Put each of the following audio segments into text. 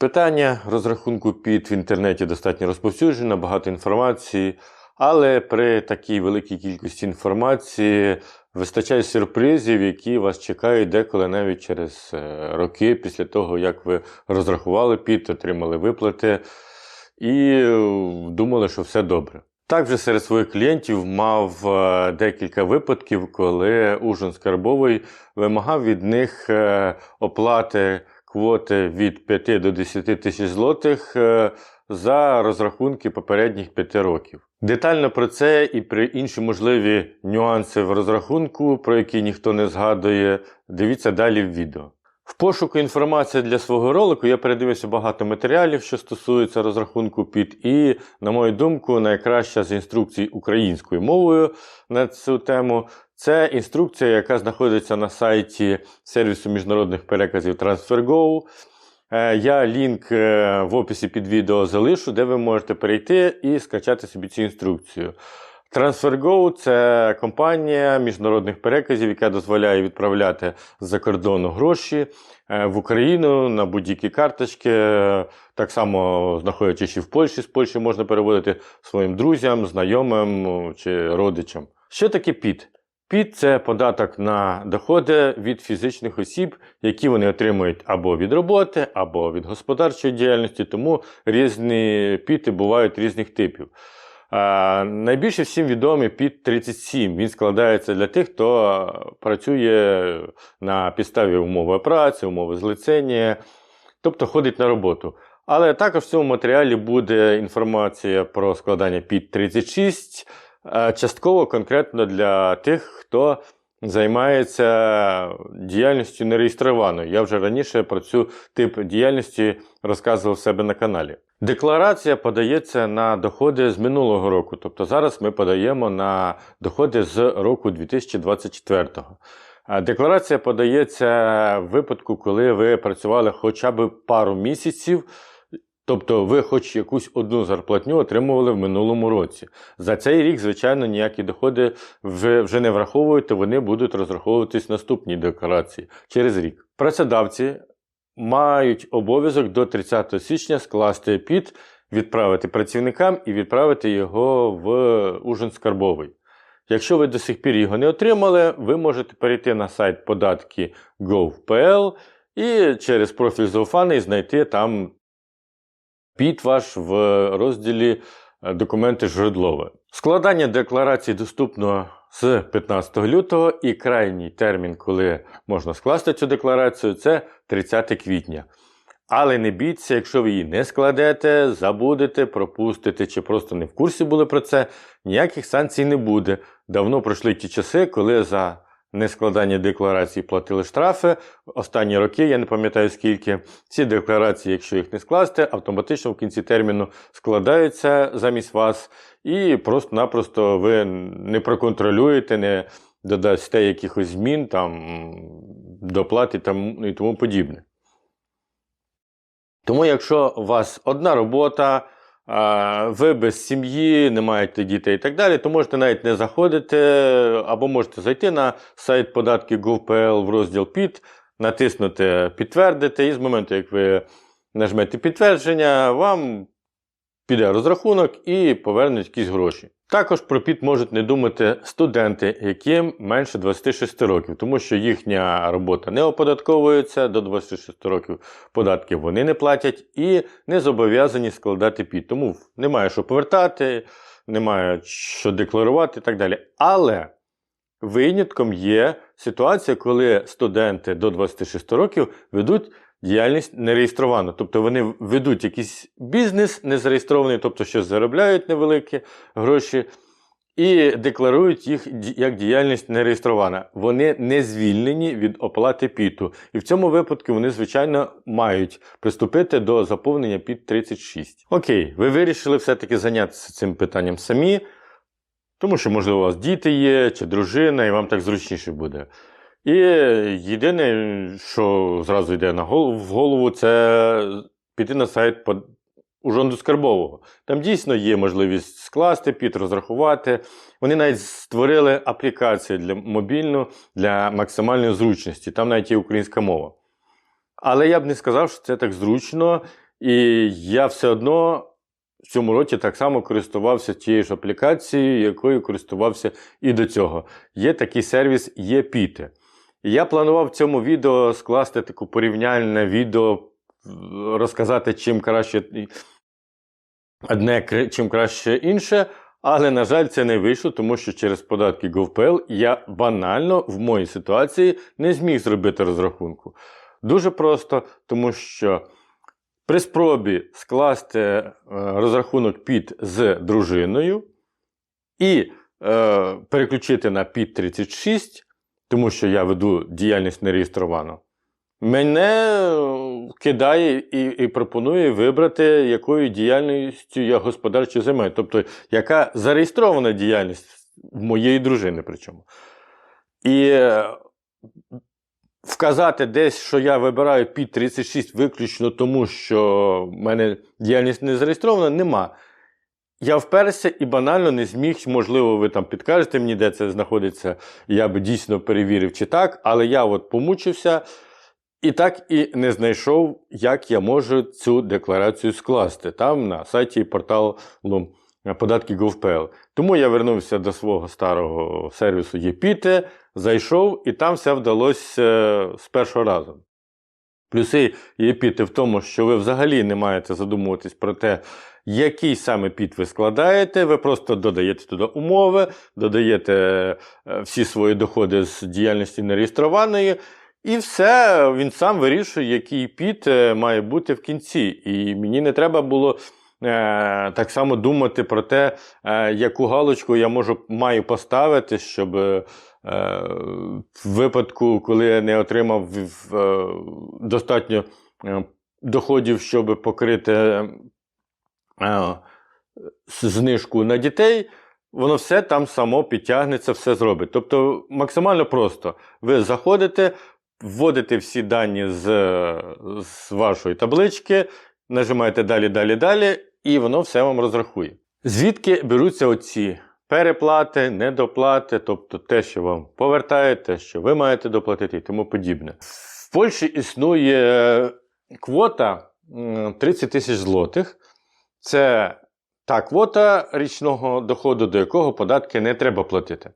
Питання розрахунку під в інтернеті достатньо розповсюджено, багато інформації, але при такій великій кількості інформації вистачає сюрпризів, які вас чекають деколи навіть через е, роки після того, як ви розрахували під, отримали виплати і е, думали, що все добре. Також серед своїх клієнтів мав е, декілька випадків, коли Ужин Скарбовий вимагав від них оплати квоти від 5 до 10 тисяч злотих е, за розрахунки попередніх 5 років. Детально про це і про інші можливі нюанси в розрахунку, про які ніхто не згадує, дивіться далі в відео. В пошуку інформації для свого ролику я передивився багато матеріалів, що стосуються розрахунку під, і, на мою думку, найкраща з інструкцій українською мовою на цю тему це інструкція, яка знаходиться на сайті сервісу міжнародних переказів TransferGo. Е, Я лінк е, в описі під відео залишу, де ви можете перейти і скачати собі цю інструкцію. TransferGo – це компанія міжнародних переказів, яка дозволяє відправляти з-за кордону гроші е, в Україну на будь-які карточки. Так само знаходячись і в Польщі, з Польщі можна переводити своїм друзям, знайомим ну, чи родичам. Що таке ПІТ? ПІТ це податок на доходи від фізичних осіб, які вони отримують або від роботи, або від господарчої діяльності, тому різні піти бувають різних типів. А, найбільше всім відомий під 37. Він складається для тих, хто працює на підставі умови праці, умови злицення, тобто ходить на роботу. Але також в цьому матеріалі буде інформація про складання під 36, а, частково конкретно для тих, хто займається діяльністю нереєстрованою. Я вже раніше про цю тип діяльності розказував себе на каналі. Декларація подається на доходи з минулого року, тобто зараз ми подаємо на доходи з року 2024. Декларація подається в випадку, коли ви працювали хоча б пару місяців, тобто ви хоч якусь одну зарплатню отримували в минулому році. За цей рік, звичайно, ніякі доходи ви вже не враховуєте, вони будуть розраховуватись в наступній декларації через рік. Працедавці мають обов'язок до 30 січня скласти під, відправити працівникам і відправити його в Ужин Скарбовий. Якщо ви до сих пір його не отримали, ви можете перейти на сайт податки gov.pl і через профіль Зауфаний знайти там під ваш в розділі е, Документи житлове. Складання декларації доступно з 15 лютого і крайній термін, коли можна скласти цю декларацію, це 30 квітня. Але не бійтеся, якщо ви її не складете, забудете, пропустите чи просто не в курсі були про це, ніяких санкцій не буде. Давно пройшли ті часи, коли за нескладання декларації платили штрафи. Останні роки, я не пам'ятаю скільки, ці декларації, якщо їх не скласти, автоматично в кінці терміну складаються замість вас, і просто-напросто ви не проконтролюєте, не додасте якихось змін, там, доплати там, і тому подібне. Тому, якщо у вас одна робота, ви без сім'ї, не маєте дітей і так далі, то можете навіть не заходити, або можете зайти на сайт податки gov.pl в розділ ПІД, натиснути підтвердити, і з моменту, як ви нажмете підтвердження, вам піде розрахунок і повернуть якісь гроші. Також про ПІД можуть не думати студенти, яким менше 26 років, тому що їхня робота не оподатковується до 26 років податків вони не платять і не зобов'язані складати ПІД. Тому немає що повертати, немає що декларувати і так далі. Але винятком є ситуація, коли студенти до 26 років ведуть діяльність нереєстровано. Тобто вони ведуть якийсь бізнес незареєстрований, тобто щось заробляють невеликі гроші, і декларують їх як діяльність нереєстрована. Вони не звільнені від оплати піту. І в цьому випадку вони, звичайно, мають приступити до заповнення під 36. Окей, ви вирішили все-таки зайнятися цим питанням самі. Тому що, можливо, у вас діти є чи дружина, і вам так зручніше буде. І єдине, що зразу йде на голову, в голову, це піти на сайт под... Ужонду Скарбового. Там дійсно є можливість скласти, під розрахувати. Вони навіть створили аплікацію для мобільну для максимальної зручності. Там навіть є українська мова. Але я б не сказав, що це так зручно. І я все одно в цьому році так само користувався тією ж аплікацією, якою користувався і до цього. Є такий сервіс ЄПІТи. Я планував в цьому відео скласти таке порівняльне відео, розказати, чим краще одне, чим краще інше. Але, на жаль, це не вийшло, тому що через податки GovPL я банально в моїй ситуації не зміг зробити розрахунку. Дуже просто, тому що при спробі скласти е, розрахунок під з дружиною і е, переключити на під 36, тому що я веду діяльність нереєстровану, мене е, кидає і, і пропонує вибрати, якою діяльністю я господарчо займаю. Тобто, яка зареєстрована діяльність моєї дружини причому. І е, вказати десь, що я вибираю під 36 виключно тому, що в мене діяльність не зареєстрована, нема. Я вперся і банально не зміг, можливо, ви там підкажете мені, де це знаходиться, я би дійсно перевірив, чи так, але я от помучився і так і не знайшов, як я можу цю декларацію скласти там на сайті порталу податки GovPL. Тому я вернувся до свого старого сервісу ЄПІТе, зайшов, і там все вдалося е, з першого разу. Плюси ЄПІТи в тому, що ви взагалі не маєте задумуватись про те, який саме піт ви складаєте, ви просто додаєте туди умови, додаєте е, всі свої доходи з діяльності нереєстрованої, і все, він сам вирішує, який піт е, має бути в кінці. І мені не треба було е, так само думати про те, яку галочку я можу маю поставити, щоб в випадку, коли я не отримав достатньо доходів, щоб покрити знижку на дітей, воно все там само підтягнеться, все зробить. Тобто максимально просто. Ви заходите, вводите всі дані з, з вашої таблички, нажимаєте далі, далі, далі, і воно все вам розрахує. Звідки беруться оці переплати, недоплати, тобто те, що вам повертають, те, що ви маєте доплатити і тому подібне. В Польщі існує квота 30 тисяч злотих. Це та квота річного доходу, до якого податки не треба платити.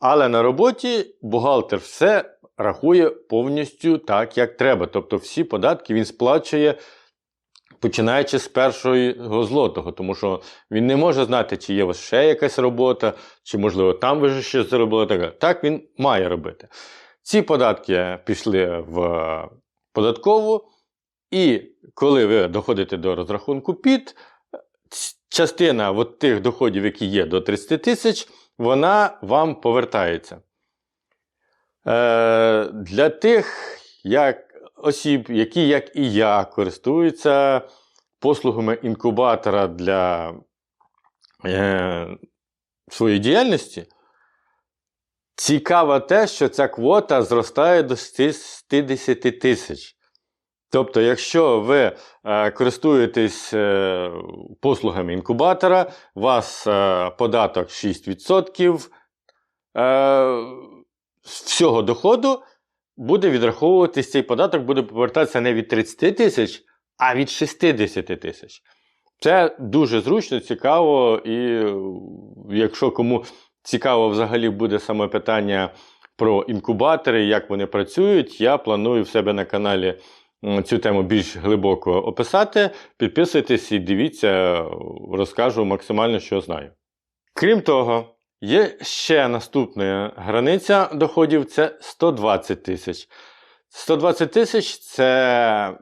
Але на роботі бухгалтер все рахує повністю так, як треба. Тобто всі податки він сплачує, починаючи з першого злотого, тому що він не може знати, чи є у вас ще якась робота, чи, можливо, там ви щось заробили. Так, так він має робити. Ці податки пішли в податкову, і коли ви доходите до розрахунку ПІТ, частина от тих доходів, які є до 30 тисяч, вона вам повертається. Е, для тих як осіб, які, як і я, користуються послугами інкубатора для е, своєї діяльності, цікаво те, що ця квота зростає до 60 тисяч. Тобто, якщо ви е, користуєтесь е, послугами інкубатора, у вас е, податок 6%, е, з всього доходу буде відраховуватись цей податок, буде повертатися не від 30 тисяч, а від 60 тисяч. Це дуже зручно, цікаво, і якщо кому цікаво взагалі буде саме питання про інкубатори, як вони працюють, я планую в себе на каналі цю тему більш глибоко описати. Підписуйтесь і дивіться, розкажу максимально, що знаю. Крім того, Є ще наступна границя доходів це 120 тисяч. 120 тисяч це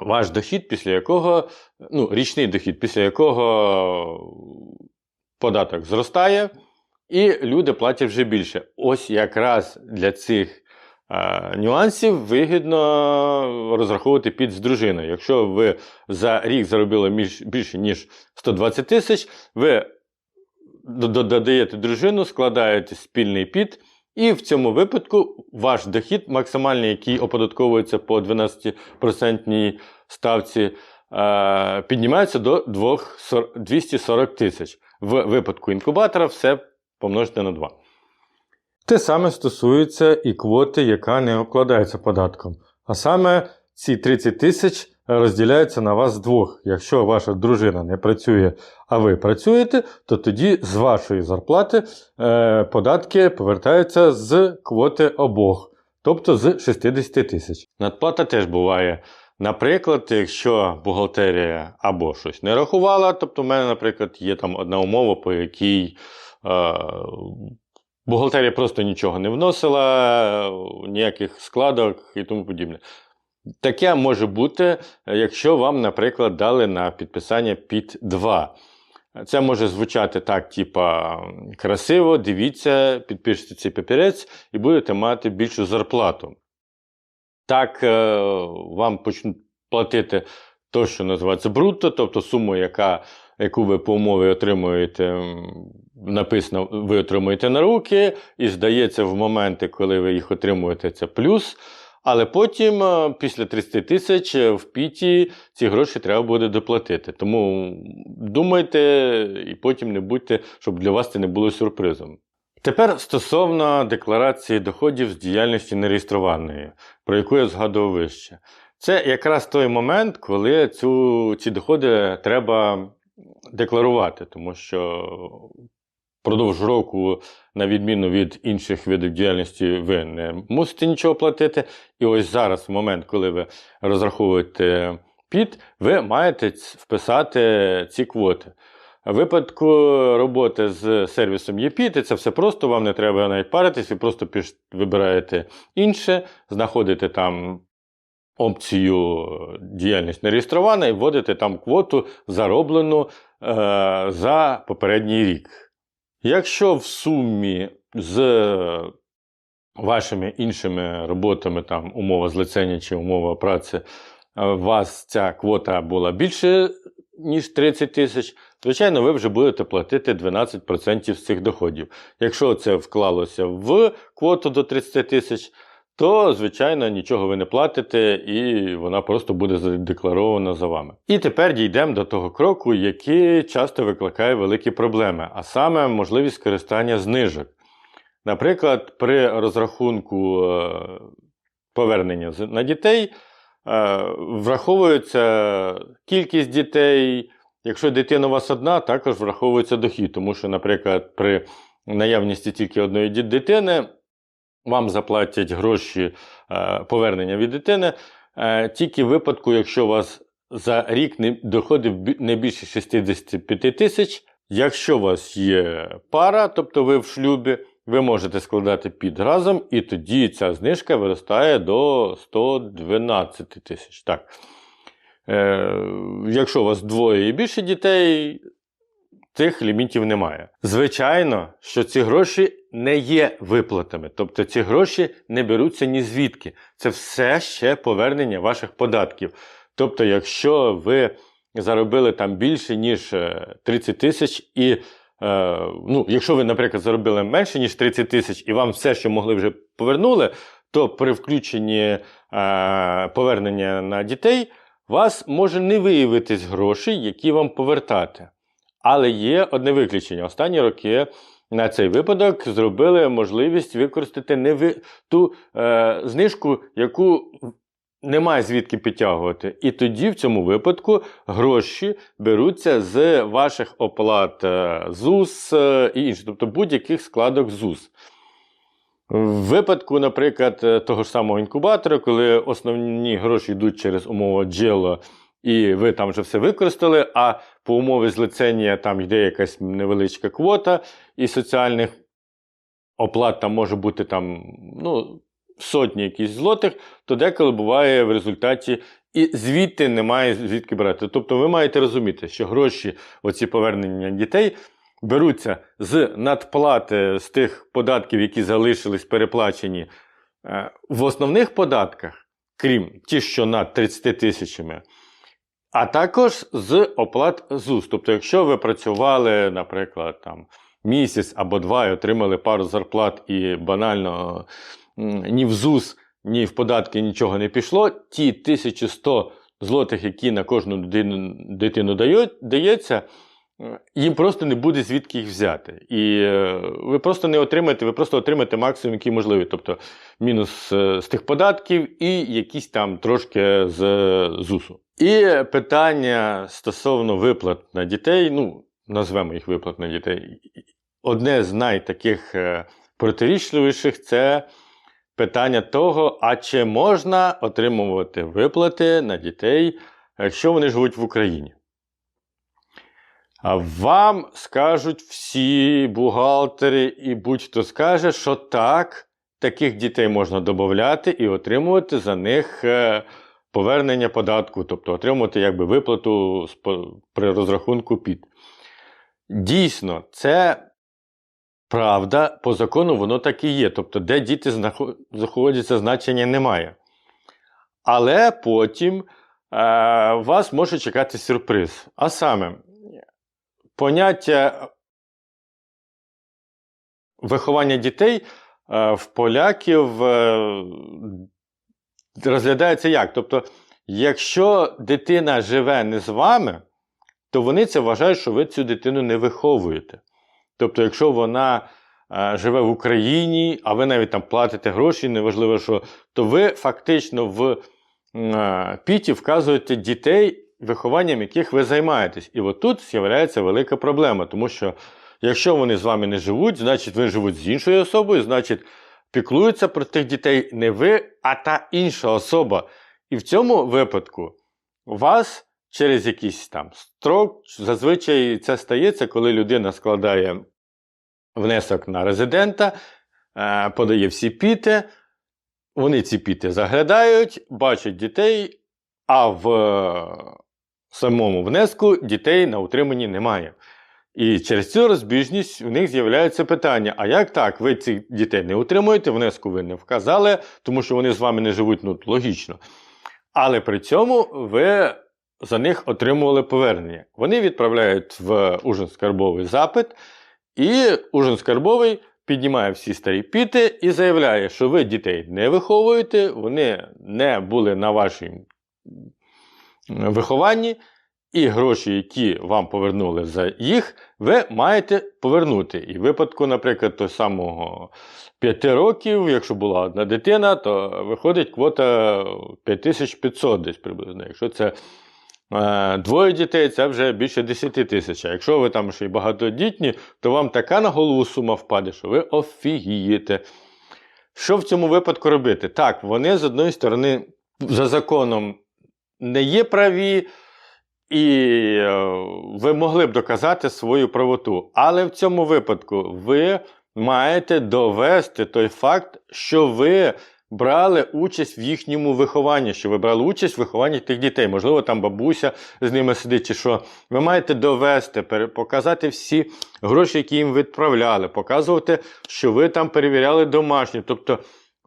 ваш дохід, після якого, ну, річний дохід, після якого податок зростає, і люди платять вже більше. Ось якраз для цих нюансів вигідно розраховувати під з дружиною. Якщо ви за рік заробили більше, ніж 120 тисяч, ви додаєте дружину, складаєте спільний під, і в цьому випадку ваш дохід, максимальний, який оподатковується по 12% ставці, е, піднімається до 240 240 тисяч. В випадку інкубатора все помножити на 2. Те саме стосується і квоти, яка не обкладається податком. А саме ці 30 тисяч розділяється на вас двох. Якщо ваша дружина не працює, а ви працюєте, то тоді з вашої зарплати е, податки повертаються з квоти обох, тобто з 60 тисяч. Надплата теж буває. Наприклад, якщо бухгалтерія або щось не рахувала, тобто в мене, наприклад, є там одна умова, по якій е, бухгалтерія просто нічого не вносила, ніяких складок і тому подібне. Таке може бути, якщо вам, наприклад, дали на підписання під 2. Це може звучати так, типа красиво, дивіться, підпишете цей папірець і будете мати більшу зарплату. Так е, вам почнуть платити то, що називається брутто, тобто суму, яка, яку ви по умові отримуєте, написано, ви отримуєте на руки, і здається, в моменти, коли ви їх отримуєте, це плюс. Але потім, е, після 30 тисяч, е, в піті ці гроші треба буде доплатити. Тому думайте і потім не будьте, щоб для вас це не було сюрпризом. Тепер стосовно декларації доходів з діяльності нереєстрованої, про яку я згадував вище. Це якраз той момент, коли цю, ці доходи треба декларувати, тому що впродовж року, на відміну від інших видів діяльності, ви не мусите нічого платити. І ось зараз, в момент, коли ви розраховуєте під, ви маєте вписати ці квоти. В випадку роботи з сервісом ЄПІТ, це все просто, вам не треба навіть паритись, ви просто вибираєте інше, знаходите там опцію діяльність не реєстрована і вводите там квоту зароблену е, за попередній рік. Якщо в сумі з вашими іншими роботами, там умова злицення чи умова праці, е, у вас ця квота була більше, ніж 30 тисяч, звичайно, ви вже будете платити 12% з цих доходів. Якщо це вклалося в квоту до 30 тисяч, то, звичайно, нічого ви не платите, і вона просто буде задекларована за вами. І тепер дійдемо до того кроку, який часто викликає великі проблеми, а саме можливість користання знижок. Наприклад, при розрахунку е, повернення на дітей е, враховується кількість дітей. Якщо дитина у вас одна, також враховується дохід, тому що, наприклад, при наявності тільки одної дитини вам заплатять гроші е, повернення від дитини е, тільки в випадку, якщо у вас за рік не не більше 65 тисяч. Якщо у вас є пара, тобто ви в шлюбі, ви можете складати під разом, і тоді ця знижка виростає до 112 тисяч. Так. Е, якщо у вас двоє і більше дітей, цих лімітів немає. Звичайно, що ці гроші не є виплатами, тобто ці гроші не беруться ні звідки. Це все ще повернення ваших податків. Тобто, якщо ви заробили там більше, ніж е, 30 тисяч, і е, ну, якщо ви, наприклад, заробили менше, ніж 30 тисяч, і вам все, що могли, вже повернули, то при включенні е, повернення на дітей вас може не виявитись грошей, які вам повертати. Але є одне виключення. Останні роки на цей випадок зробили можливість використати не ви... ту е, знижку, яку немає звідки підтягувати. І тоді, в цьому випадку, гроші беруться з ваших оплат е, ЗУС е, і інше, тобто будь-яких складок ЗУС. В випадку, наприклад, е, того ж самого інкубатора, коли основні гроші йдуть через умову джело, і ви там вже все використали, а по умові злицення там йде якась невеличка квота, і соціальних оплат там може бути там, ну, сотні якісь злотих, то деколи буває в результаті і звідти немає звідки брати. Тобто ви маєте розуміти, що гроші, оці повернення дітей, беруться з надплати з тих податків, які залишились переплачені е, в основних податках, крім ті, що над 30 тисячами. А також з оплат ЗУС. Тобто, якщо ви працювали, наприклад, там місяць або два і отримали пару зарплат і банально ні в ЗУС, ні в податки нічого не пішло, ті 1100 злотих, які на кожну дитину, дають, дається, їм просто не буде звідки їх взяти. І е, ви просто не отримаєте, ви просто отримаєте максимум, який можливий. Тобто мінус е, з тих податків і якісь там трошки з ЗУСу. І питання стосовно виплат на дітей, ну, назвемо їх виплат на дітей. Одне з найтаких е, протирічливіших це питання того, а чи можна отримувати виплати на дітей, якщо вони живуть в Україні. А Вам скажуть всі бухгалтери і будь-хто скаже, що так, таких дітей можна додати і отримувати за них е, повернення податку, тобто отримувати якби виплату при розрахунку ПІД. Дійсно, це правда, по закону воно так і є. Тобто, де діти знаходяться, значення немає. Але потім е, вас може чекати сюрприз. А саме, поняття виховання дітей е, в поляків е, розглядається як? Тобто, якщо дитина живе не з вами, то вони це вважають, що ви цю дитину не виховуєте. Тобто, якщо вона е, живе в Україні, а ви навіть там платите гроші, неважливо що, то ви фактично в е, піті вказуєте дітей, вихованням яких ви займаєтесь. І от тут з'являється велика проблема, тому що якщо вони з вами не живуть, значить вони живуть з іншою особою, значить піклуються про тих дітей не ви, а та інша особа. І в цьому випадку вас через якийсь там строк, зазвичай це стається, коли людина складає внесок на резидента, е, подає всі піти, вони ці піти заглядають, бачать дітей, а в самому внеску дітей на утриманні немає. І через цю розбіжність у них з'являється питання: а як так? Ви цих дітей не утримуєте, внеску ви не вказали, тому що вони з вами не живуть, ну логічно. Але при цьому ви за них отримували повернення. Вони відправляють в Ужин-Скарбовий запит, і Ужин-Скарбовий піднімає всі старі піти і заявляє, що ви дітей не виховуєте, вони не були на вашому вихованні, і гроші, які вам повернули за їх, ви маєте повернути. І в випадку, наприклад, того самого 5 років, якщо була одна дитина, то виходить квота 5500 десь приблизно. Якщо це е, двоє дітей, це вже більше 10 тисяч. А якщо ви там ще й багатодітні, то вам така на голову сума впаде, що ви офігієте. Що в цьому випадку робити? Так, вони з одної сторони за законом не є праві, і е, ви могли б доказати свою правоту. Але в цьому випадку ви маєте довести той факт, що ви брали участь в їхньому вихованні, що ви брали участь в вихованні тих дітей. Можливо, там бабуся з ними сидить, чи що. Ви маєте довести, показати всі гроші, які їм відправляли, показувати, що ви там перевіряли домашнє. Тобто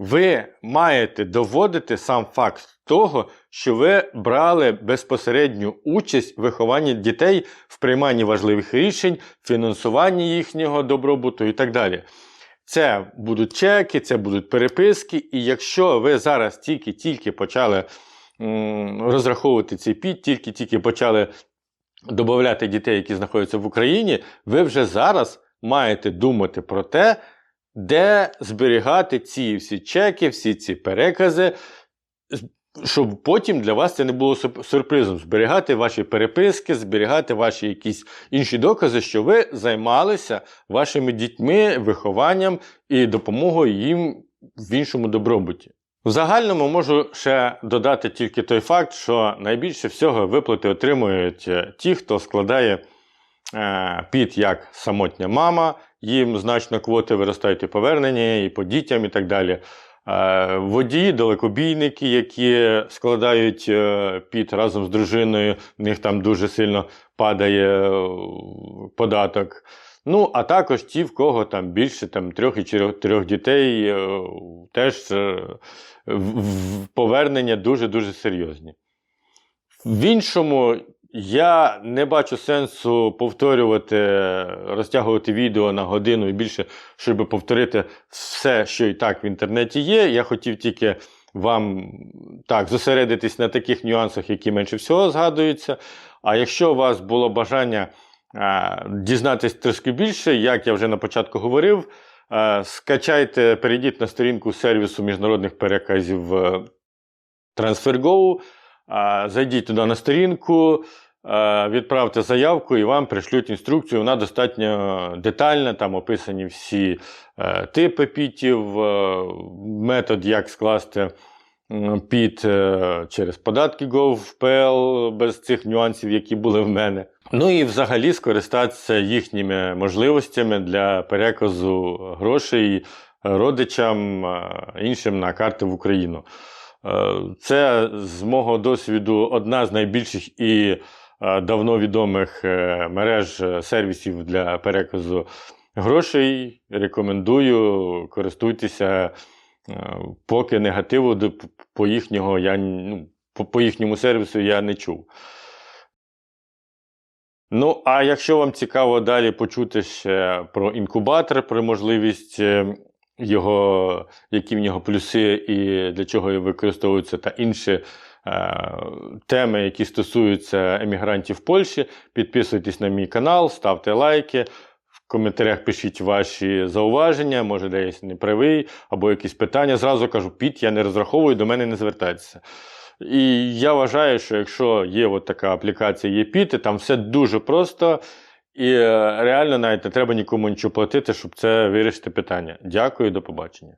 ви маєте доводити сам факт того, що ви брали безпосередню участь в вихованні дітей в прийманні важливих рішень, фінансуванні їхнього добробуту і так далі. Це будуть чеки, це будуть переписки, і якщо ви зараз тільки-тільки почали розраховувати цей під, тільки-тільки почали додати дітей, які знаходяться в Україні, ви вже зараз маєте думати про те, де зберігати ці всі чеки, всі ці перекази, щоб потім для вас це не було сюрпризом. Зберігати ваші переписки, зберігати ваші якісь інші докази, що ви займалися вашими дітьми, вихованням і допомогою їм в іншому добробуті. В загальному можу ще додати тільки той факт, що найбільше всього виплати отримують е, ті, хто складає е, під як самотня мама, їм значно квоти виростають і повернення, і по дітям, і так далі. Водії, далекобійники, які складають е, під разом з дружиною, в них там дуже сильно падає е, податок. Ну, а також ті, в кого там більше там, трьох і трьох дітей, е, теж повернення дуже-дуже серйозні. В іншому я не бачу сенсу повторювати, розтягувати відео на годину і більше, щоб повторити все, що і так в інтернеті є. Я хотів тільки вам так зосередитись на таких нюансах, які менше всього згадуються. А якщо у вас було бажання е, дізнатись трошки більше, як я вже на початку говорив, е, скачайте, перейдіть на сторінку сервісу міжнародних переказів е, TransferGo, зайдіть туди на сторінку, відправте заявку і вам пришлють інструкцію. Вона достатньо детальна, там описані всі е, типи пітів, е, метод, як скласти піт е, через податки GovPL без цих нюансів, які були в мене. Ну і взагалі скористатися їхніми можливостями для переказу грошей родичам іншим на карти в Україну. Е, Це з мого досвіду одна з найбільших і е, давно відомих е, мереж сервісів для переказу грошей. Рекомендую, користуйтеся, поки негативу по, їхнього я, ну, по, їхньому сервісу я не чув. Ну, а якщо вам цікаво далі почути ще про інкубатор, про можливість його, які в нього плюси і для чого використовуються, та інші е, теми, які стосуються емігрантів Польщі, підписуйтесь на мій канал, ставте лайки. В коментарях пишіть ваші зауваження, може, десь не правий, або якісь питання. Зразу кажу, піт, я не розраховую, до мене не звертайтеся. І я вважаю, що якщо є от така аплікація ЄПІТи, там все дуже просто. І е, реально навіть не треба нікому нічого платити, щоб це вирішити питання. Дякую, до побачення.